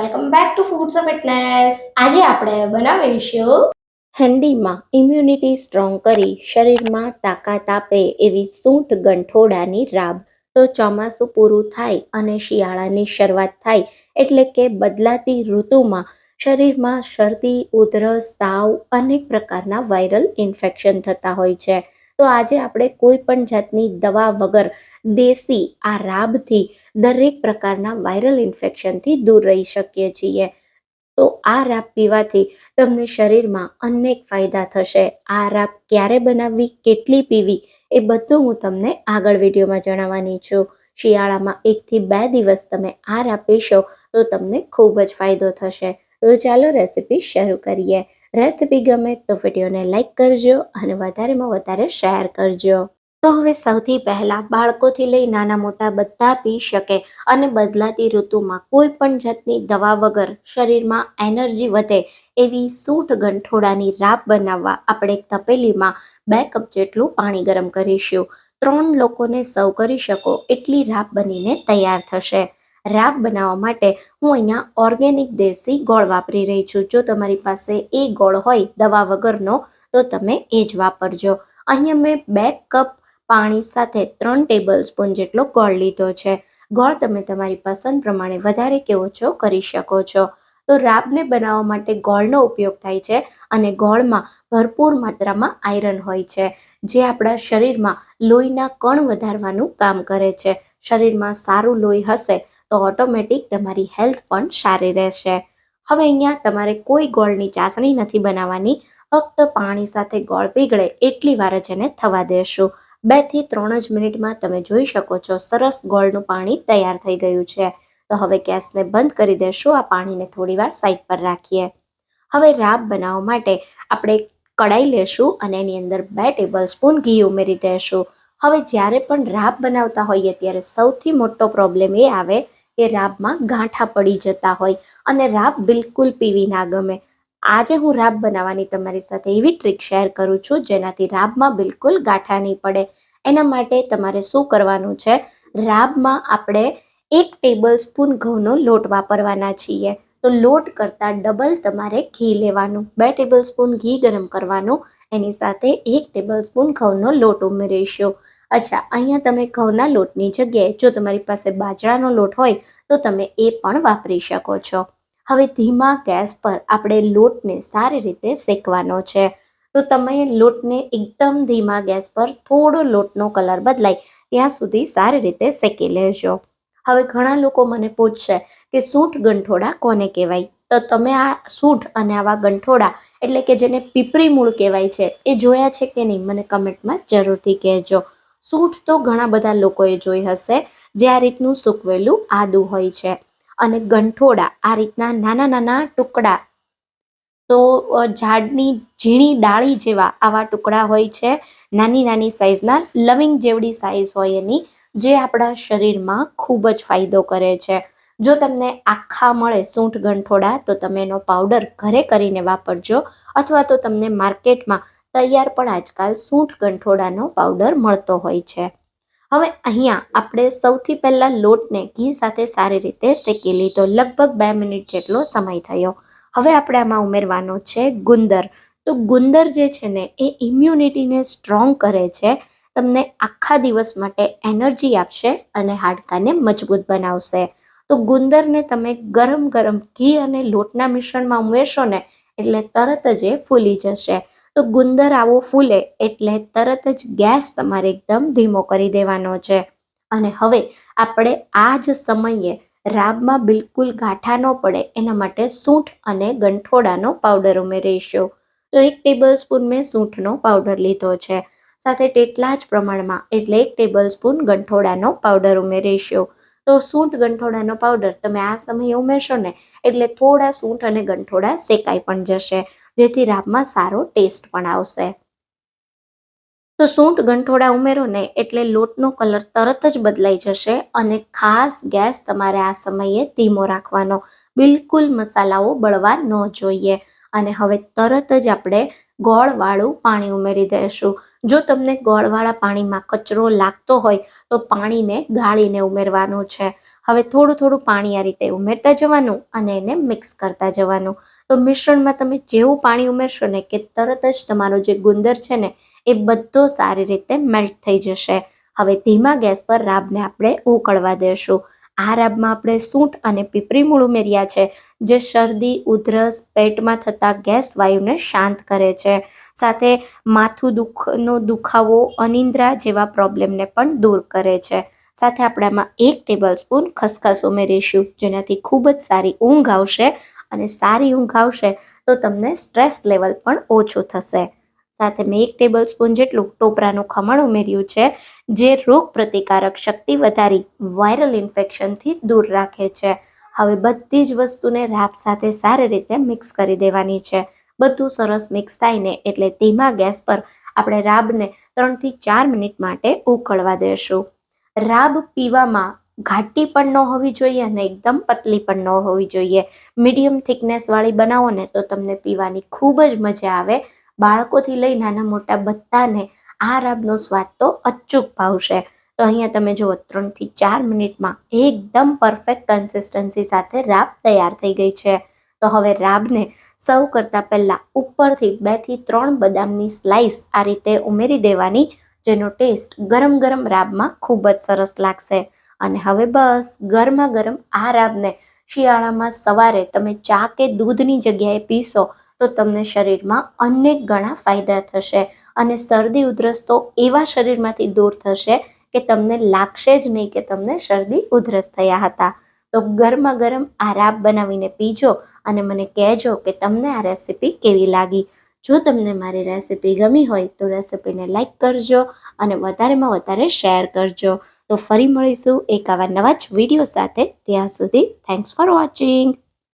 Welcome back to foods of fitness આજે આપણે બનાવીશું ઠંડીમાં ઇમ્યુનિટી સ્ટ્રોંગ કરી શરીરમાં તાકાત આપે એવી સૂંઠ ગંઠોડાની રાબ. તો ચોમાસું પૂરું થાય અને શિયાળાની શરૂઆત થાય એટલે કે બદલાતી ઋતુમાં શરીરમાં શરદી, ઉધરસ, તાવ અનેક પ્રકારના વાયરલ ઇન્ફેક્શન થતા હોય છે. તો આજે આપણે કોઈ પણ જાતની દવા વગર દેશી આ રાબથી દરેક પ્રકારના વાયરલ ઇન્ફેક્શનથી દૂર રહી શકીએ છીએ. તો આ રાબ પીવાથી તમને શરીરમાં અનેક ફાયદા થશે. આ રાબ ક્યારે બનાવવી, કેટલી પીવી, એ બધું હું તમને આગળ વિડીયોમાં જણાવવાની છું. શિયાળામાં એકથી બે દિવસ તમે આ રાબ પીશો તો તમને ખૂબ જ ફાયદો થશે. તો ચાલો રેસીપી શરૂ કરીએ. રેસીપી ગમે તો વિડીયોને લાઇક કરજો અને વધારેમાં વધારે શેર કરજો. તો હવે સૌથી પહેલાં બાળકોથી લઈ નાના મોટા બધા પી શકે અને બદલાતી ઋતુમાં કોઈ પણ જાતની દવા વગર શરીરમાં એનર્જી વધે એવી સૂંઠ ગંઠોડાની રાબ બનાવવા આપણે એક તપેલીમાં બે કપ જેટલું પાણી ગરમ કરીશું. ત્રણ લોકોને સર્વ કરી શકો એટલી રાબ બનીને તૈયાર થશે. રાબ બનાવવા માટે હું અહીંયા ઓર્ગેનિક દેશી ગોળ વાપરી રહી છું. જો તમારી પાસે એ ગોળ હોય દવા વગરનો, તો તમે એ જ વાપરજો. અહીંયા મેં બે કપ પાણી સાથે ત્રણ ટેબલ સ્પૂન જેટલો ગોળ લીધો છે. ગોળ તમે તમારી પસંદ પ્રમાણે વધારે કે ઓછો કરી શકો છો. તો રાબને બનાવવા માટે ગોળનો ઉપયોગ થાય છે અને ગોળમાં ભરપૂર માત્રામાં આયરન હોય છે, જે આપણા શરીરમાં લોહીના કણ વધારવાનું કામ કરે છે. શરીરમાં સારું લોહી હશે તો ઓટોમેટિક તમારી હેલ્થ પણ સારી રહેશે. હવે અહીંયા તમારે કોઈ ગોળની ચાસણી નથી બનાવવાની. ફક્ત પાણી સાથે ગોળ પીગળે એટલી વાર જ એને થવા દેશું. બેથી ત્રણ જ મિનિટમાં તમે જોઈ શકો છો, સરસ ગોળનું પાણી તૈયાર થઈ ગયું છે. તો હવે ગેસને બંધ કરી દેશું, આ પાણીને થોડીવાર સાઈડ પર રાખીએ. હવે રાબ બનાવવા માટે આપણે કડાઈ લેશું અને એની અંદર બે ટેબલ સ્પૂન ઘી ઉમેરી દેશું. હવે જ્યારે પણ રાબ બનાવતા હોઈએ ત્યારે સૌથી મોટો પ્રોબ્લેમ એ આવે કે રાબમાં ગાંઠા પડી જતા હોય અને રાબ બિલકુલ પીવી ના ગમે. આજે હું રાબ બનાવવાની તમારી સાથે એવી ટ્રીક શેર કરું છું જેનાથી રાબમાં બિલકુલ ગાંઠા નહીં પડે. એના માટે તમારે શું કરવાનું છે? રાબમાં આપણે એક ટેબલ સ્પૂન ઘઉંનો લોટ વાપરવાના છીએ. તો લોટ કરતાં ડબલ તમારે ઘી લેવાનું, બે ટેબલ સ્પૂન ઘી ગરમ કરવાનું, એની સાથે એક ટેબલ સ્પૂન ઘઉંનો લોટ ઉમેરીશું. અચ્છા, અહીંયા તમે ઘઉંના લોટની જગ્યાએ જો તમારી પાસે બાજરાનો લોટ હોય, તો તમે એ પણ વાપરી શકો છો. હવે ધીમા ગેસ પર આપણે લોટને સારી રીતે શેકવાનો છે. તો તમે લોટને એકદમ ધીમા ગેસ પર થોડો લોટનો કલર બદલાય, ત્યાં સુધી સારી રીતે શેકી લેજો. હવે ઘણા લોકો મને પૂછશે કે સૂંઠ ગંઠોડા કોને કહેવાય? તો તમે આ સૂંઠ અને આવા ગંઠોડા એટલે કે જેને પીપરી મૂળ કહેવાય છે, એ જોયા છે કે નહીં? મને કમેન્ટમાં જરૂરથી કહેજો. સૂંઠ તો ઘણા બધા લોકોએ જોઈ હશે, જે આ રીતનું સૂકવેલું આદું હોય છે. અને ગંઠોડા, આ રીતના નાના નાના ટુકડા. તો ઝાડની ઝીણી ડાળી જેવા આવા ટુકડા હોય છે, નાની નાની સાઇઝના લવિંગ જેવડી સાઇઝ હોય એની, જે આપણા શરીરમાં ખૂબ જ ફાયદો કરે છે. જો તમને આખા મળે સૂંઠ ગંઠોડા, તો તમે એનો પાવડર ઘરે કરીને વાપરજો. અથવા તો તમને માર્કેટમાં તૈયાર પણ આજકાલ સૂંઠ ગંઠોડાનો પાવડર મળતો હોય છે. હવે અહીંયા આપણે સૌથી પહેલાં લોટને ઘી સાથે સારી રીતે શેકી લીધો લગભગ બે મિનિટ જેટલો સમય થયો. હવે આપણે આમાં ઉમેરવાનો છે ગુંદર. તો ગુંદર જે છે ને, એ ઇમ્યુનિટીને સ્ટ્રોંગ કરે છે. તમને આખા દિવસ માટે એનર્જી આપશે અને હાડકાને મજબૂત બનાવશે. તો ગુંદરને તમે ગરમ ગરમ ઘી અને લોટના મિશ્રણમાં ઉમેરશો ને, એટલે તરત જ એ ફૂલી જશે. તો ગુંદર આવો ફૂલે એટલે તરત જ ગેસ તમારે એકદમ ધીમો કરી દેવાનો છે. અને હવે આપણે આ જ સમયે રાબમાં બિલકુલ ગાંઠા ન પડે, એના માટે સૂંઠ અને ગંઠોડાનો પાવડર ઉમેરીશું. તો એક ટેબલ સ્પૂન મેં સૂંઠનો પાવડર લીધો છે. સાથે તેટલા જ પ્રમાણમાં એટલે એક ટેબલ સ્પૂન ગંઠોડાનો પાવડર ઉમેરીશું. તો સૂંઠ ગંઠોડાનો પાવડર તમે આ સમયે ઉમેરશો ને, એટલે થોડા સૂંઠ અને ગંઠોડા શેકાઈ પણ જશે, જેથી રાબમાં સારો ટેસ્ટ પણ આવશે. તો સૂંઠ ગંઠોડા ઉમેરો ને, એટલે લોટનો કલર તરત જ બદલાઈ જશે અને ખાસ ગેસ તમારે આ સમયે ધીમો રાખવાનો. બિલકુલ મસાલાઓ બળવા ન જોઈએ. અને હવે તરત જ આપણે ગોળવાળું પાણી ઉમેરી દઈશું. જો તમને ગોળવાળા પાણીમાં કચરો લાગતો હોય, તો પાણીને ગાળીને ઉમેરવાનું છે. હવે થોડું થોડું પાણી આ રીતે ઉમેરતા જવાનું અને એને મિક્સ કરતા જવાનું. તો મિશ્રણમાં તમે જેવું પાણી ઉમેરશો ને કે તરત જ તમારો જે ગુંદર છે ને, એ બધો સારી રીતે મેલ્ટ થઈ જશે. હવે ધીમા ગેસ પર રાબને આપણે ઉકળવા દેશું આ રાબમાં આપણે સૂંઠ અને પીપરી મૂળ ઉમેર્યા છે, જે શરદી, ઉધરસ, પેટમાં થતા ગેસ વાયુને શાંત કરે છે. સાથે માથું દુખનો દુખાવો, અનિંદ્રા જેવા પ્રોબ્લેમને પણ દૂર કરે છે. સાથે આપણે આમાં એક ટેબલ સ્પૂન ખસખસ ઉમેરીશું, જેનાથી ખૂબ જ સારી ઊંઘ આવશે. અને સારી ઊંઘ આવશે તો તમને સ્ટ્રેસ લેવલ પણ ઓછું થશે. સાથે મેં એક ટેબલ સ્પૂન જેટલું ટોપરાનું ખમણ ઉમેર્યું છે, જે રોગ પ્રતિકારક શક્તિ વધારી વાયરલ ઇન્ફેક્શનથી દૂર રાખે છે. હવે બધી જ વસ્તુને રાબ સાથે સારી રીતે મિક્સ કરી દેવાની છે. બધું સરસ મિક્સ થાય ને એટલે ધીમા ગેસ પર આપણે રાબને ત્રણથી ચાર મિનિટ માટે ઉકળવા દેશું. રાબ પીવામાં ઘાટી પણ ન હોવી જોઈએ અને એકદમ પતલી પણ ન હોવી જોઈએ. મીડિયમ થિકનેસ વાળી બનાવો ને તો તમને પીવાની ખૂબ જ મજા આવે. બાળકોથી લઈ નાના મોટા બધાને આ રાબનો સ્વાદ તો અચૂક ભાવશે. તો અહીંયા તમે જુઓ, ત્રણથી ચાર મિનિટમાં એકદમ પરફેક્ટ કન્સિસ્ટન્સી સાથે રાબ તૈયાર થઈ ગઈ છે. તો હવે રાબને સર્વ કરતાં પહેલાં ઉપરથી બેથી ત્રણ બદામની સ્લાઇસ આ રીતે ઉમેરી દેવાની, જેનો ટેસ્ટ ગરમ ગરમ રાબમાં ખૂબ જ સરસ લાગશે. અને હવે બસ, ગરમા ગરમ આ રાબને શિયાળામાં સવારે તમે ચા કે દૂધની જગ્યાએ પીશો તો તમને શરીરમાં અનેક ગણા ફાયદા થશે અને શરદી, ઉધરસ તો એવા શરીરમાંથી દૂર થશે કે તમને લાગશે જ નહીં કે તમને શરદી, ઉધરસ થયા હતા. તો ગરમા ગરમ આ રાબ બનાવીને પીજો અને મને કહેજો કે તમને આ રેસીપી કેવી લાગી. જો તમને મારી રેસીપી ગમી હોય તો રેસીપીને લાઇક કરજો અને વધારેમાં વધારે શેર કરજો. તો ફરી મળીશું એક આવા નવા જ વીડિયો સાથે. ત્યાં સુધી થેન્ક્સ ફોર વોચિંગ